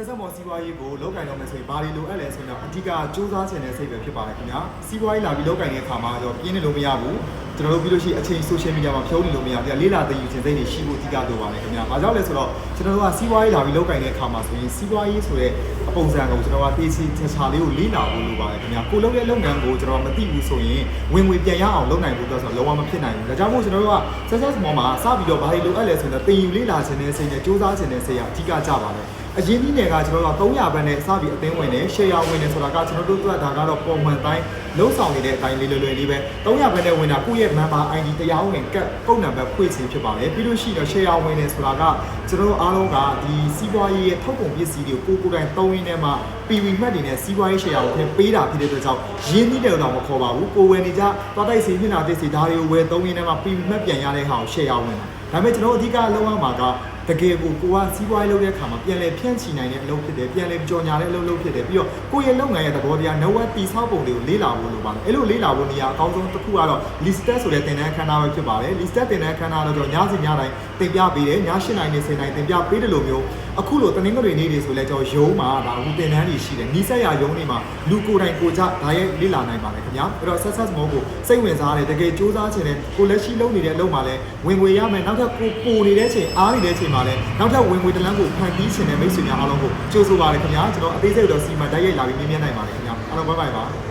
ဆက်ဆက်မော်စီးပွားရေးကိုလောက်ကင်တော့မယ်ဆိုရင်ဘာတွေလိုအပ်လဲဆိုတော့အဓိကစူးစမ်းချင်တဲ့စိတ်ပဲဖြစ်ပါတယ်ခင်ဗျာစီးပွားရေးလာပြီးလောက်ကင်တဲ့အခါမှာတော့ပြင်းနေလို့မရဘူးကျွန်တော်တို့ပြီးလို့ရှိရင်အချိန် social media မှာဖြုံးနေလို့မရဘူး။လေးလာသိယူခြင်းစိတ်တွေရှိဖို့အဓိကလိုပါတယ်ခင်ဗျာ။ဘာကြောင့်လဲဆိုတော့ကျွန်တော်တို့ကစီးပွားရေးလာပြီးလောက်ကင်တဲ့အခါမှာဆိုရင်စီးပွားရေးဆိုတဲ့အ ပုံစံကိုကျွန်တော်ကတေးစီချာချာလေးကိုလေးလာဖို့လိုပါတယ်ခင်ဗျာ။ကိုလုပ်တဲ့လုပ်ငန်းကိုကျွန်တော်မသိဘူးဆိုရင်ဝင်ငွေပြန်ရအောင်လုပ်နိုင်ဖို့အတွက်ဆိုတော့လုံးဝမဖြစ်နိုင်ဘူး။ဒါကြောင့်မို့ကျွန်တော်တို့က success မော်မှာစပြီးတော့ဘာတွေလိုအပ်လဲဆိုတော့တင်ယူလေးလာခြင်းနဲ့စိတ်နဲ့စူးစမ်းခြင်းနဲ့စိတ်ကအဓိကကြပါတယ်။အရင်ဒီနယ်ကကျွန်တော်တို့က300ဘတ်နဲ့စပြီးအသင်းဝင်တယ် share ဝင်တယ်ဆိုတာကကျွန်တော်တို့အတွက်ဒါကတော့ပုံမှန်တိုင်းလုံးဆောင်နေတဲ့အတိုင်းလေးလွယ်လွယ်လေးပဲ300ဘတ်နဲ့ဝင်တာကိုယ့်ရဲ့ member ID တရားဝင်ကတ်ပုံနံပါတ်ဖွင့်ခြင်းဖြစ်ပါတယ်ပြီးလို့ရှိရင် share ဝင်တယ်ဆိုတာကကျွန်တော်တို့အားလုံးကဒီစီးပွားရေးရဲ့ထုတ်ကုန်ပစ္စည်းတွေကိုကိုယ်ကိုယ်တိုင်သုံးရင်းနဲ့မှ PV မှတ်တွေနဲ့စီးပွားရေး share ကိုထည့်ပေးတာဖြစ်တဲ့အတွက်ကြောင့်ရင်းနှီးတယ်တော့မခေါ်ပါဘူးကိုယ်ဝယ်နေကြသွားတိုက်စီမျက်နှာတစ်စီဒါတွေကိုဝယ်သုံးရင်းနဲ့မှ PV မှတ်ပြန်ရတဲ့ဟာကို share ဝင်တာဒါပေမဲ့ကျွန်တော်အဓိကလုံးဝမှာကတကယ်ကိုကိုကစီးပွားရေးလုပ်တဲ့အခါမှာပြန်လဲဖြန့်ချီနိုင်တဲ့အလုပ်ဖြစ်တယ်ပြန်လဲကြော်ညာတဲ့အလုပ်လုပ်ဖြစ်တယ်ပြီးတော့ကိုယ့်ရဲ့လုပ်ငန်းရဲ့သဘောတရား network တည်ဆောက်ပုံတွေကိုလေ့လာဖို့လိုပါတယ်အဲ့လိုလေ့လာဖို့နေရာအကောင်းဆုံးတစ်ခုကတော့ listed ဆိုတဲ့သင်တန်းခန်းသားပဲဖြစ်ပါတယ် listed သင်တန်းခန်းသားတော့ကျွန်တော်ညစီညတိုင်းသင်ပြပေးတယ်ည8နိုင်နေ10နိုင်သင်ပြပေးတယ်လို့မျိုး အခုလိုတနင်္ဂနွေနေ့တွေဆိုလဲကျွန်တော်ရုံးမှာဒါအခုသင်တန်းတွေရှိတယ်နီးစက်ရရုံးတွေမှာလူကိုယ်တိုင်ကိုကြဒါရဲ့လေ့လာနိုင်ပါတယ်ခင်ဗျာအဲ့တော့ success mode ကိုစိတ်ဝင်စားတယ်တကယ်စူးစမ်းချင်တယ်ကိုလက်ရှိလုပ်နေတဲ့အလုပ်မှာလဲဝင်ငွေရမယ်နောက်ထပ်ကိုပိုနေတဲ့ချိန်အားနေတဲ့ချိန်မှာလဲနောက်ထပ်ဝင်ငွေတလန်းကိုဖန်တီးချင်တဲ့မိတ်ဆွေများအားလုံးကိုကြိုးဆိုပါရခင်ဗျာကျွန်တော်အသေးစိတ်တော့စီမံတိုက်ရိုက်လာပြီးမြင်မြင်နိုင်ပါတယ်ခင်ဗျာအားလုံးဘိုင်ဘိုင်ပါ